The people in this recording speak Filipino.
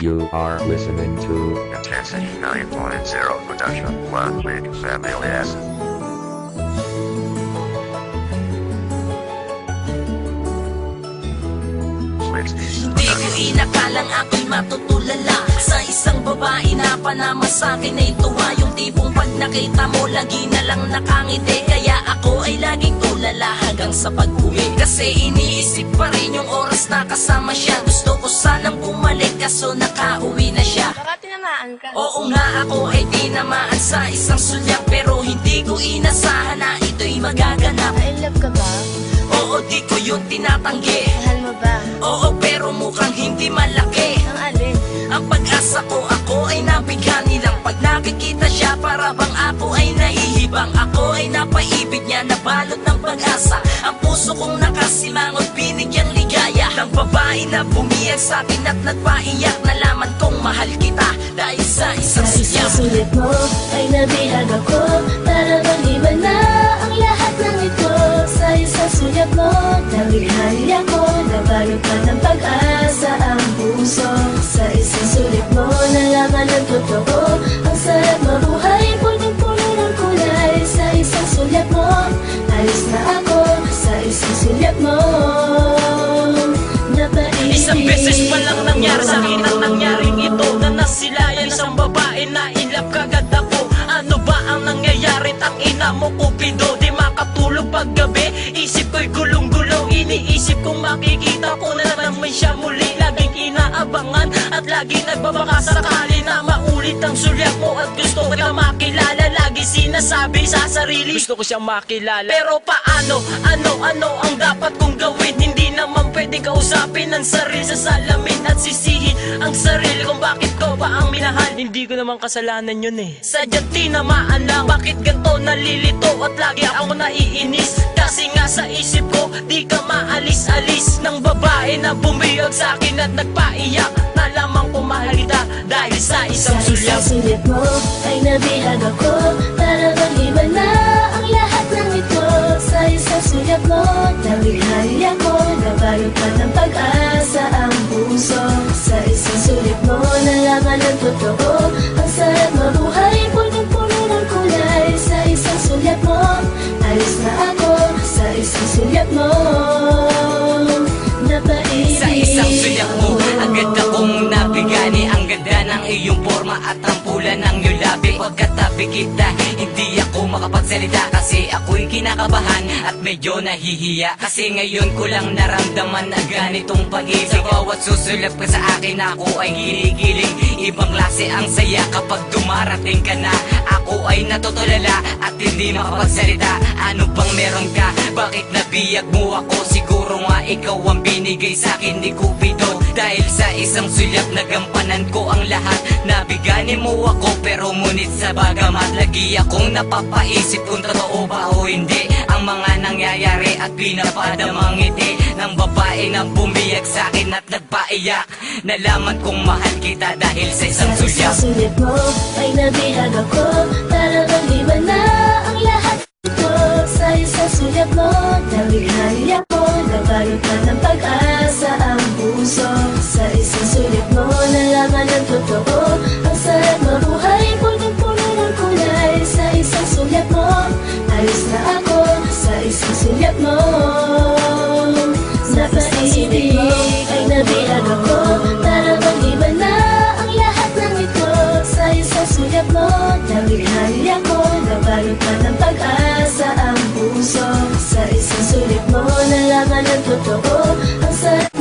You are listening to Intensity 9.0 production. One big family S. Switch these Di ko inakalang ako'y matutulala Sa isang babae na panama sa akin ay tuwa Yung tipong pag nakita mo lagi na lang nakangiti Kaya ako ay laging tulala hanggang sa pag-uwi Kasi iniisip pa rin yung oras na kasama siya Gusto ko sanang bumalik kaso nakauwi na siya Baka tinamaan ka. Oo nga ako ay tinamaan sa isang sulyak Pero hindi ko inasahan na ito'y magaganap I love ka ba? Oo di ko yun tinatanggi Mahal mo ba? Oo pero mukhang hindi malaki Ang alin? Ang pag-asa ko ako ay nabigyan nilang Pag nakikita siya para bang ako ay nahihibang Ako ay napaibig niya na balot ng pag-asa. Ang puso kong nakasimangot binigyang ligaya Ng babae na bumiyag sa akin at nagpaiyak. Nalaman kong mahal kita dahil sa isang Sa isang siyak sulit mo ay nabihag ako alis na ako Sa isang sulit mo, napaibig Isang beses pa lang nangyari sa akin ang nangyaring ito Na nasilayan isang babae na ilap kagad ako. Ano ba ang nangyayari? Tang ina mo kupido Di makatulog paggabi. Isip ko'y gulong-gulong Iniisip kong makikita ko na naman siya muli. Laging inaabangan at lagi nagbabaka sakali na maulit ang sulyak mo At gusto ko na makilala Lagi sinasabi sa sarili Gusto ko siyang makilala Pero paano? Ano? Ano ang dapat kong gawin? Hindi naman pwede kausapin ang sarili sa salamin At sisihin ang sarili kung bakit ko ba ang minahal Hindi ko naman kasalanan yun eh Sadyang tinamaan lang Bakit ganito nalilito at lagi ako naiinis Kasi nga sa isip ko Di ka maalis-alis Ng babae na bumiyag sa akin at nagpaiyak sa isang Sa sulyap. Isang sulit mo ay nabihag ako. Para bang iba na ang lahat ng ito. Sa isang sulit mo, nabighali ako Nabalot ka ng pag-asa ang puso. Sa isang sulit mo, nalaman ng totoo at ang pula ng iyong labi Pagkatabi kita, hindi ako makapagsalita Kasi ako'y kinakabahan. At medyo nahihiya Kasi ngayon ko lang naramdaman na ganitong pag-ibig. Sa bawat susulap ka sa akin, ako ay ginigiling. Ibang klase ang saya kapag dumarating ka na Ako ay natutulala at hindi makapagsalita Ano bang meron ka? Bakit nabiyag mo ako? Siguro nga ikaw ang binigay sa akin ni Cupido Dahil sa isang sulyap nagampanan ko ang lahat Nabigani mo ako pero ngunit sa bagamat Lagi akong napapaisip kung totoo ba o hindi Ang mga nangyayari at pinapadamang ngiti Ng babae na bumiyag sa akin at nagpaiyak. Nalaman kong mahal kita dahil sa isang Sa sulyap. isang sulit mo ay nabihag ako. Para bang iba na ang lahat ito Sa isang sulit mo, nabighali ako. Nabalot ka ng pag-asa ang puso. Sa isang sulit mo, nalaman ng totoo Ka ng pag-asa ang puso. Sa isang sulit mo, nalaman ng totoo Ang sarap